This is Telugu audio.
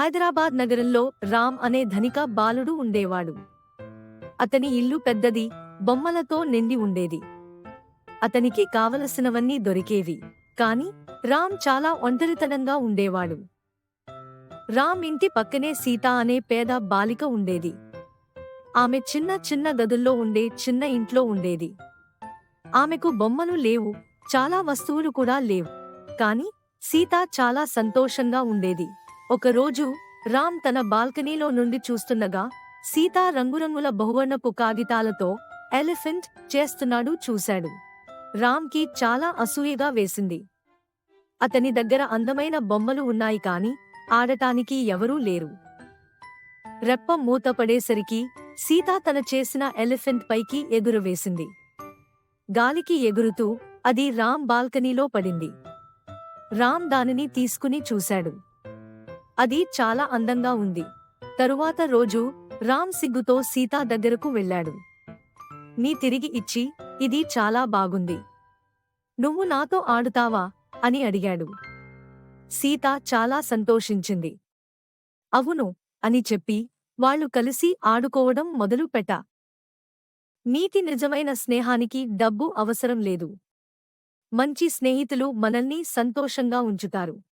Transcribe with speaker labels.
Speaker 1: హైదరాబాద్ నగరంలో రామ్ అనే ధనిక బాలుడు ఉండేవాడు. అతని ఇల్లు పెద్దది బొమ్మలతో నిండి ఉండేది. అతనికి కావలసినవన్నీ దొరికేవి. కాని రామ్ చాలా ఒంటరితనంగా ఉండేవాడు. రామ్ ఇంటి పక్కనే సీత అనే పేద బాలిక ఉండేది. ఆమె చిన్న చిన్న గదుల్లో ఉండే చిన్న ఇంట్లో ఉండేది. ఆమెకు బొమ్మలు లేవు చాలా వస్తువులు కూడా లేవు. కాని సీత చాలా సంతోషంగా ఉండేది. ఒకరోజు రామ్ తన బాల్కనీలో నుండి చూస్తుండగా సీతా రంగురంగుల బహువర్ణపు కాగితాలతో ఎలిఫెంట్ చేస్తున్నాడు చూశాడు. రామ్కి చాలా అసూయగా వేసింది. అతని దగ్గర అందమైన బొమ్మలు ఉన్నాయి కాని ఆడటానికి ఎవరూ లేరు. రెప్ప మూతపడేసరికి సీత తన చేసిన ఎలిఫెంట్ పైకి ఎగురవేసింది గాలికి ఎగురుతూ అది రామ్ బాల్కనీలో పడింది. రామ్ దానిని తీసుకుని చూశాడు. అది చాలా అందంగా ఉంది. తరువాత రోజు రామ్ సిగ్గుతో సీతా దగ్గరకు వెళ్ళాడు. నీ తిరిగి ఇచ్చి ఇది చాలా బాగుంది. నువ్వు నాతో ఆడుతావా? అని అడిగాడు. సీత చాలా సంతోషించింది. అవును అని చెప్పి వాళ్ళు కలిసి ఆడుకోవడం మొదలు పెట్ట నీతి నిజమైన స్నేహానికి డబ్బు అవసరం లేదు. మంచి స్నేహితులు మనల్ని సంతోషంగా ఉంచుతారు.